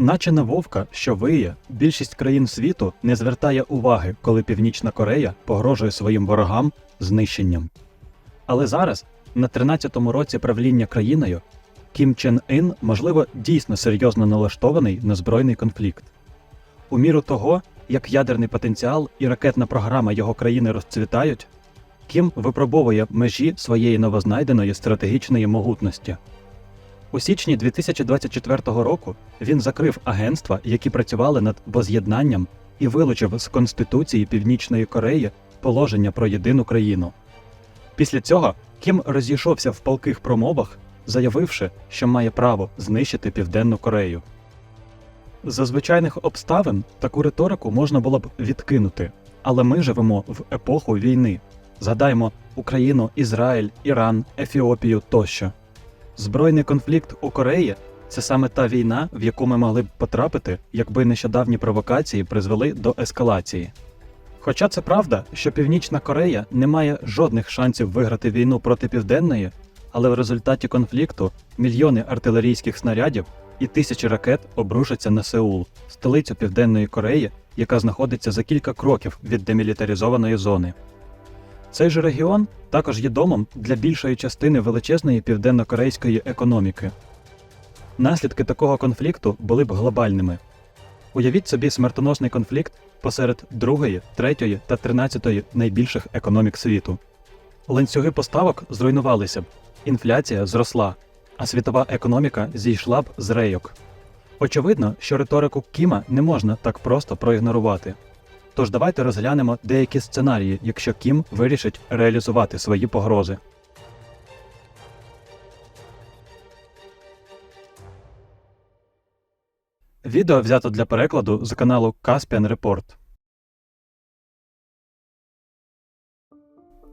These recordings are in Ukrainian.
Наче на вовка, що виє, більшість країн світу не звертає уваги, коли Північна Корея погрожує своїм ворогам знищенням. Але зараз, на 13-му році правління країною, Кім Чен Ін, можливо, дійсно серйозно налаштований на збройний конфлікт. У міру того, як ядерний потенціал і ракетна програма його країни розцвітають, Кім випробовує межі своєї новознайденої стратегічної могутності. У січні 2024 року він закрив агентства, які працювали над воз'єднанням, і вилучив з Конституції Північної Кореї положення про єдину країну. Після цього Кім розійшовся в палких промовах, заявивши, що має право знищити Південну Корею. За звичайних обставин таку риторику можна було б відкинути, але ми живемо в епоху війни. Згадаємо Україну, Ізраїль, Іран, Ефіопію тощо. Збройний конфлікт у Кореї це саме та війна, в яку ми могли б потрапити, якби нещодавні провокації призвели до ескалації. Хоча це правда, що Північна Корея не має жодних шансів виграти війну проти Південної, але в результаті конфлікту мільйони артилерійських снарядів і тисячі ракет обрушаться на Сеул, столицю Південної Кореї, яка знаходиться за кілька кроків від демілітаризованої зони. Цей же регіон також є домом для більшої частини величезної південно-корейської економіки. Наслідки такого конфлікту були б глобальними. Уявіть собі смертоносний конфлікт посеред другої, третьої та тринадцятої найбільших економік світу. Ланцюги поставок зруйнувалися б, інфляція зросла, а світова економіка зійшла б з рейок. Очевидно, що риторику Кіма не можна так просто проігнорувати. Тож давайте розглянемо деякі сценарії, якщо Кім вирішить реалізувати свої погрози. Відео взято для перекладу з каналу Caspian Report.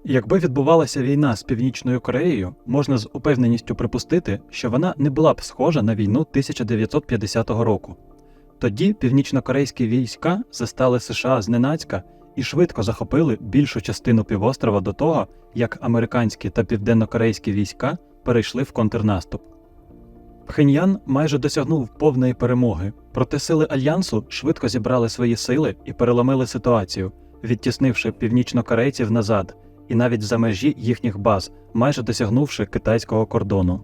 Якби відбувалася війна з Північною Кореєю, можна з упевненістю припустити, що вона не була б схожа на війну 1950 року. Тоді північнокорейські війська застали США зненацька і швидко захопили більшу частину півострова до того, як американські та південнокорейські війська перейшли в контрнаступ. Пхеньян майже досягнув повної перемоги, проте сили альянсу швидко зібрали свої сили і переломили ситуацію, відтіснивши північнокорейців назад і навіть за межі їхніх баз, майже досягнувши китайського кордону.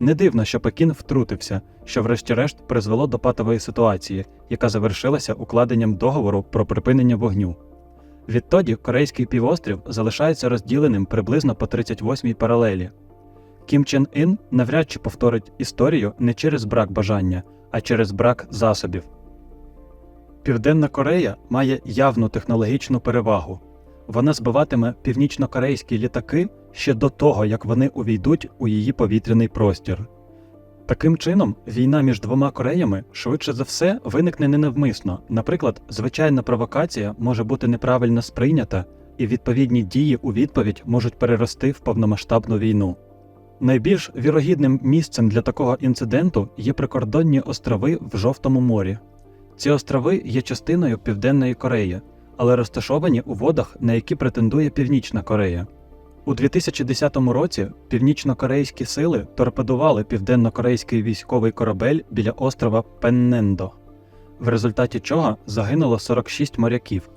Не дивно, що Пекін втрутився, що врешті-решт призвело до патової ситуації, яка завершилася укладенням договору про припинення вогню. Відтоді Корейський півострів залишається розділеним приблизно по 38-й паралелі. Кім Чен Ін навряд чи повторить історію не через брак бажання, а через брак засобів. Південна Корея має явну технологічну перевагу. Вона збиватиме північнокорейські літаки ще до того, як вони увійдуть у її повітряний простір. Таким чином, війна між двома Кореями швидше за все виникне ненавмисно. Наприклад, звичайна провокація може бути неправильно сприйнята, і відповідні дії у відповідь можуть перерости в повномасштабну війну. Найбільш вірогідним місцем для такого інциденту є прикордонні острови в Жовтому морі. Ці острови є частиною Південної Кореї, але розташовані у водах, на які претендує Північна Корея. У 2010 році північно-корейські сили торпедували південно-корейський військовий корабель біля острова Пеннендо, в результаті чого загинуло 46 моряків.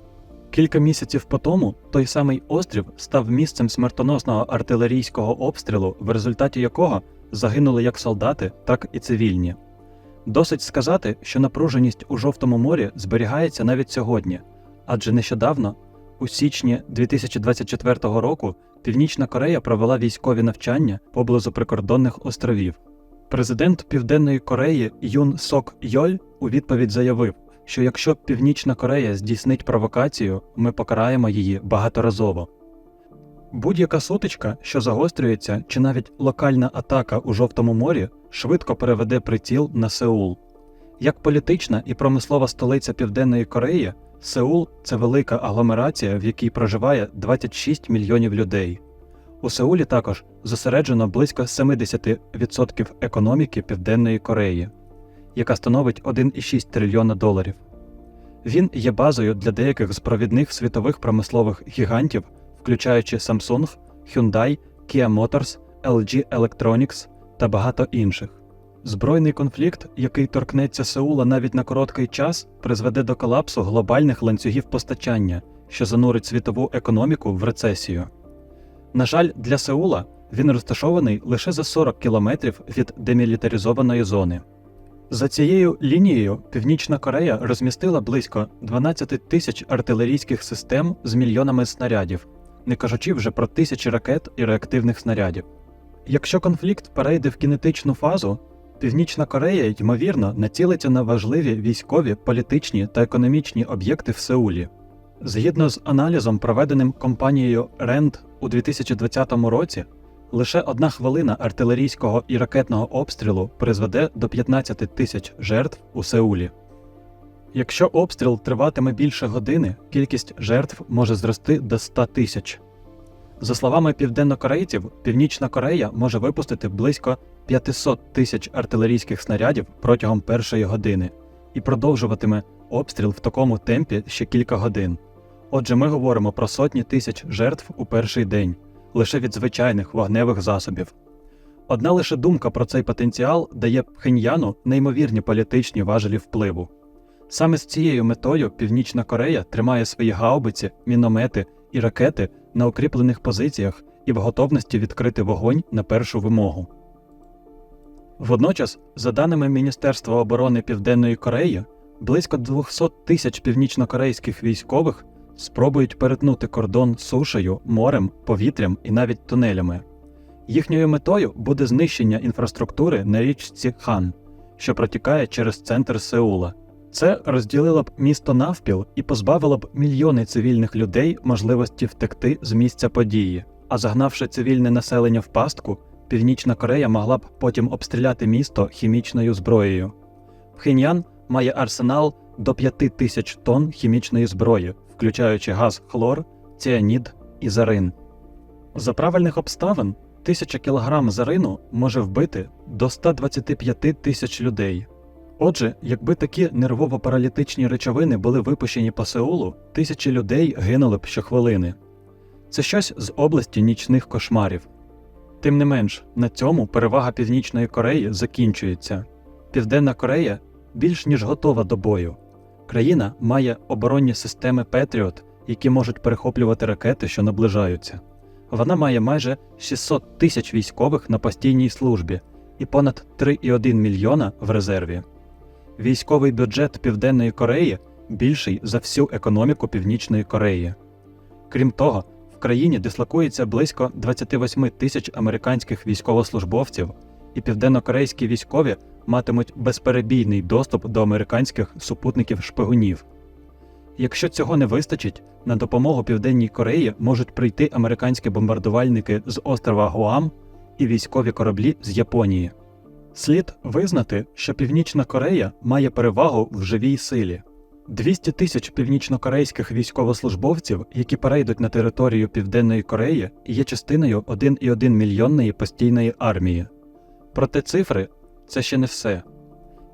Кілька місяців по тому той самий острів став місцем смертоносного артилерійського обстрілу, в результаті якого загинули як солдати, так і цивільні. Досить сказати, що напруженість у Жовтому морі зберігається навіть сьогодні, адже нещодавно, у січні 2024 року, Північна Корея провела військові навчання поблизу прикордонних островів. Президент Південної Кореї Юн Сок Йоль у відповідь заявив, що якщо Північна Корея здійснить провокацію, ми покараємо її багаторазово. Будь-яка сутичка, що загострюється, чи навіть локальна атака у Жовтому морі, швидко переведе приціл на Сеул. Як політична і промислова столиця Південної Кореї, Сеул це велика агломерація, в якій проживає 26 мільйонів людей. У Сеулі також зосереджено близько 70% економіки Південної Кореї, яка становить 1,6 трильйона доларів. Він є базою для деяких з провідних світових промислових гігантів, включаючи Samsung, Hyundai, Kia Motors, LG Electronics та багато інших. Збройний конфлікт, який торкнеться Сеула навіть на короткий час, призведе до колапсу глобальних ланцюгів постачання, що занурить світову економіку в рецесію. На жаль, для Сеула він розташований лише за 40 кілометрів від демілітаризованої зони. За цією лінією Північна Корея розмістила близько 12 тисяч артилерійських систем з мільйонами снарядів, не кажучи вже про тисячі ракет і реактивних снарядів. Якщо конфлікт перейде в кінетичну фазу, Північна Корея, ймовірно, націлиться на важливі військові, політичні та економічні об'єкти в Сеулі. Згідно з аналізом, проведеним компанією RAND у 2020 році, лише одна хвилина артилерійського і ракетного обстрілу призведе до 15 тисяч жертв у Сеулі. Якщо обстріл триватиме більше години, кількість жертв може зрости до 100 тисяч. За словами південнокорейців, Північна Корея може випустити близько 500 тисяч артилерійських снарядів протягом першої години і продовжуватиме обстріл в такому темпі ще кілька годин. Отже, ми говоримо про сотні тисяч жертв у перший день лише від звичайних вогневих засобів. Одна лише думка про цей потенціал дає Пхеньяну неймовірні політичні важелі впливу. Саме з цією метою Північна Корея тримає свої гаубиці, міномети і ракети на укріплених позиціях і в готовності відкрити вогонь на першу вимогу. Водночас, за даними Міністерства оборони Південної Кореї, близько 200 тисяч північнокорейських військових спробують перетнути кордон сушею, морем, повітрям і навіть тунелями. Їхньою метою буде знищення інфраструктури на річці Хан, що протікає через центр Сеула. Це розділило б місто навпіл і позбавило б мільйони цивільних людей можливості втекти з місця події. А загнавши цивільне населення в пастку, Північна Корея могла б потім обстріляти місто хімічною зброєю. Пхеньян має арсенал до 5 тисяч тонн хімічної зброї, включаючи газ хлор, ціанід і зарин. За правильних обставин тисяча кілограм зарину може вбити до 125 тисяч людей. Отже, якби такі нервово-паралітичні речовини були випущені по Сеулу, тисячі людей гинули б щохвилини. Це щось з області нічних кошмарів. Тим не менш, на цьому перевага Північної Кореї закінчується. Південна Корея більш ніж готова до бою. Країна має оборонні системи Петріот, які можуть перехоплювати ракети, що наближаються. Вона має майже 600 тисяч військових на постійній службі і понад 3,1 мільйона в резерві. Військовий бюджет Південної Кореї більший за всю економіку Північної Кореї. Крім того, в країні дислокується близько 28 тисяч американських військовослужбовців, і південнокорейські військові матимуть безперебійний доступ до американських супутників шпигунів. Якщо цього не вистачить, на допомогу Південній Кореї можуть прийти американські бомбардувальники з острова Гуам і військові кораблі з Японії. Слід визнати, що Північна Корея має перевагу в живій силі. 200 тисяч північнокорейських військовослужбовців, які перейдуть на територію Південної Кореї, є частиною 1,1 мільйонної постійної армії. Проте цифри це ще не все.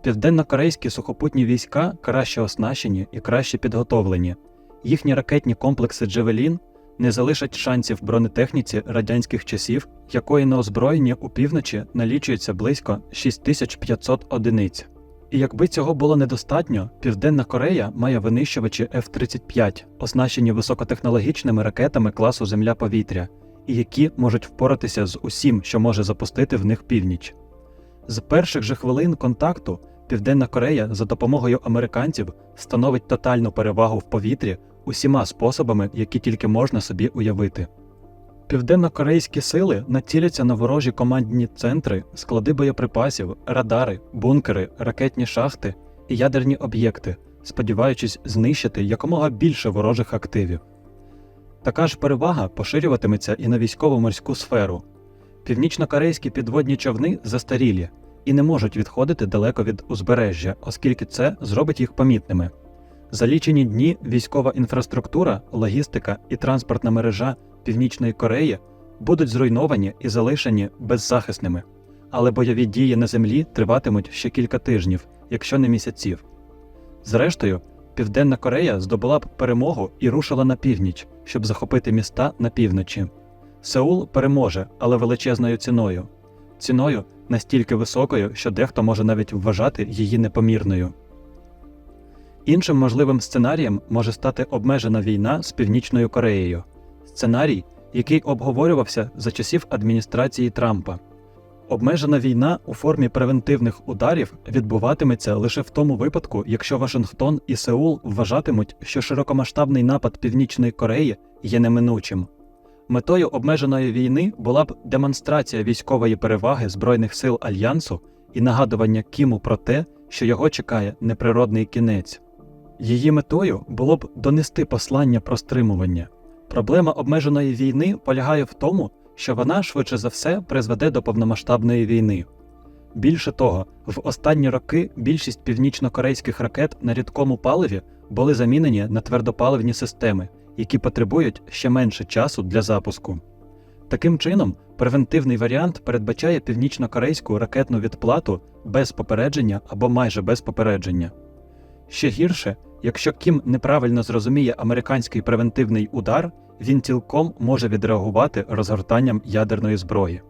Південно-корейські сухопутні війська краще оснащені і краще підготовлені. Їхні ракетні комплекси Джевелін не залишать шансів бронетехніці радянських часів, якої на озброєнні у півночі налічується близько 6500 одиниць. І якби цього було недостатньо, Південна Корея має винищувачі F-35, оснащені високотехнологічними ракетами класу Земля-повітря, і які можуть впоратися з усім, що може запустити в них північ. З перших же хвилин контакту Південна Корея за допомогою американців становить тотальну перевагу в повітрі усіма способами, які тільки можна собі уявити. Південно-корейські сили націляться на ворожі командні центри, склади боєприпасів, радари, бункери, ракетні шахти і ядерні об'єкти, сподіваючись знищити якомога більше ворожих активів. Така ж перевага поширюватиметься і на військово-морську сферу. Північно-корейські підводні човни застарілі і не можуть відходити далеко від узбережжя, оскільки це зробить їх помітними. За лічені дні військова інфраструктура, логістика і транспортна мережа Північної Кореї будуть зруйновані і залишені беззахисними, але бойові дії на землі триватимуть ще кілька тижнів, якщо не місяців. Зрештою, Південна Корея здобула б перемогу і рушила на північ, щоб захопити міста на півночі. Сеул переможе, але величезною ціною ціною настільки високою, що дехто може навіть вважати її непомірною. Іншим можливим сценарієм може стати обмежена війна з Північною Кореєю, сценарій, який обговорювався за часів адміністрації Трампа. Обмежена війна у формі превентивних ударів відбуватиметься лише в тому випадку, якщо Вашингтон і Сеул вважатимуть, що широкомасштабний напад Північної Кореї є неминучим. Метою обмеженої війни була б демонстрація військової переваги Збройних сил Альянсу і нагадування Кіму про те, що його чекає неприродний кінець. Її метою було б донести послання про стримування. Проблема обмеженої війни полягає в тому, що вона швидше за все призведе до повномасштабної війни. Більше того, в останні роки більшість північно-корейських ракет на рідкому паливі були замінені на твердопаливні системи, які потребують ще менше часу для запуску. Таким чином, превентивний варіант передбачає північно-корейську ракетну відплату без попередження або майже без попередження. Ще гірше, якщо Кім неправильно зрозуміє американський превентивний удар, він цілком може відреагувати розгортанням ядерної зброї.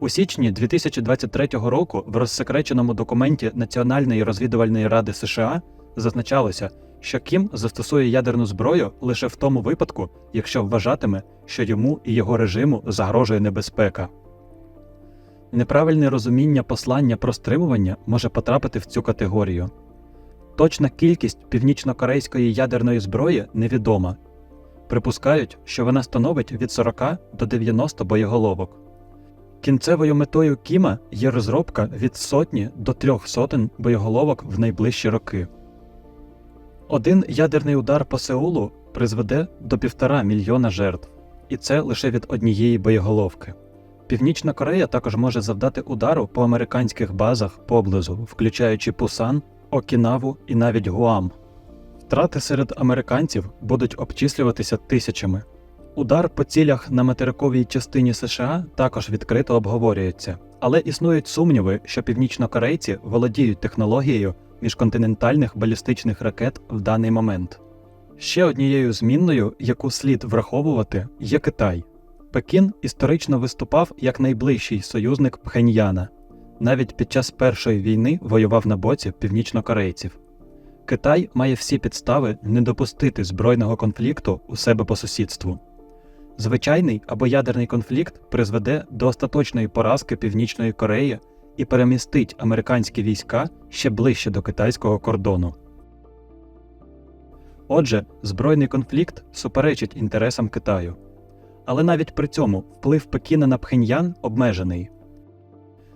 У січні 2023 року в розсекреченому документі Національної розвідувальної ради США зазначалося, що Кім застосує ядерну зброю лише в тому випадку, якщо вважатиме, що йому і його режиму загрожує небезпека. Неправильне розуміння послання про стримування може потрапити в цю категорію. Точна кількість північно-корейської ядерної зброї невідома. Припускають, що вона становить від 40 до 90 боєголовок. Кінцевою метою Кіма є розробка від сотні до трьох сотень боєголовок в найближчі роки. Один ядерний удар по Сеулу призведе до півтора мільйона жертв, і це лише від однієї боєголовки. Північна Корея також може завдати удару по американських базах поблизу, включаючи Пусан, Окінаву і навіть Гуам. Втрати серед американців будуть обчислюватися тисячами. Удар по цілях на материковій частині США також відкрито обговорюється, але існують сумніви, що північнокорейці володіють технологією міжконтинентальних балістичних ракет в даний момент. Ще однією змінною, яку слід враховувати, є Китай. Пекін історично виступав як найближчий союзник Пхеньяна. Навіть під час першої війни воював на боці північнокорейців. Китай має всі підстави не допустити збройного конфлікту у себе по сусідству. Звичайний або ядерний конфлікт призведе до остаточної поразки Північної Кореї і перемістить американські війська ще ближче до китайського кордону. Отже, збройний конфлікт суперечить інтересам Китаю. Але навіть при цьому вплив Пекіна на Пхеньян обмежений.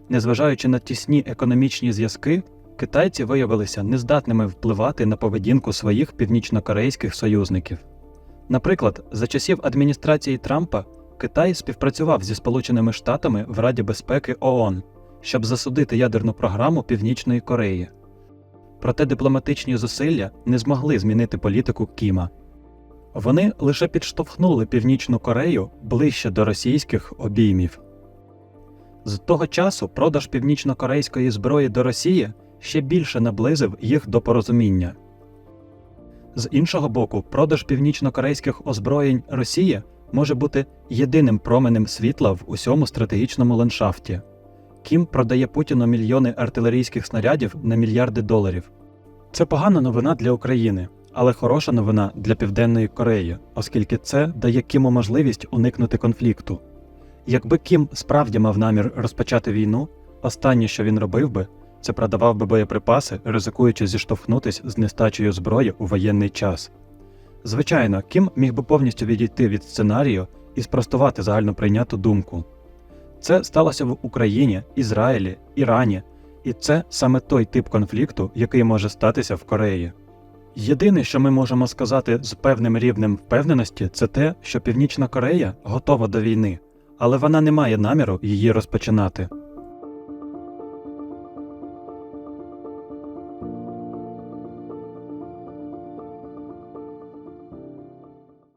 Незважаючи на тісні економічні зв'язки, китайці виявилися нездатними впливати на поведінку своїх північнокорейських союзників. Наприклад, за часів адміністрації Трампа Китай співпрацював зі Сполученими Штатами в Раді безпеки ООН, щоб засудити ядерну програму Північної Кореї. Проте дипломатичні зусилля не змогли змінити політику Кіма. Вони лише підштовхнули Північну Корею ближче до російських обіймів. З того часу продаж північно-корейської зброї до Росії ще більше наблизив їх до порозуміння. З іншого боку, продаж північно-корейських озброєнь Росії може бути єдиним променем світла в усьому стратегічному ландшафті. Кім продає Путіну мільйони артилерійських снарядів на мільярди доларів. Це погана новина для України, але хороша новина для Південної Кореї, оскільки це дає Кіму можливість уникнути конфлікту. Якби Кім справді мав намір розпочати війну, останнє, що він робив би, це продавав би боєприпаси, ризикуючи зіштовхнутись з нестачею зброї у воєнний час. Звичайно, Кім міг би повністю відійти від сценарію і спростувати загальноприйняту думку. Це сталося в Україні, Ізраїлі, Ірані, і це саме той тип конфлікту, який може статися в Кореї. Єдине, що ми можемо сказати з певним рівнем впевненості, це те, що Північна Корея готова до війни, але вона не має наміру її розпочинати.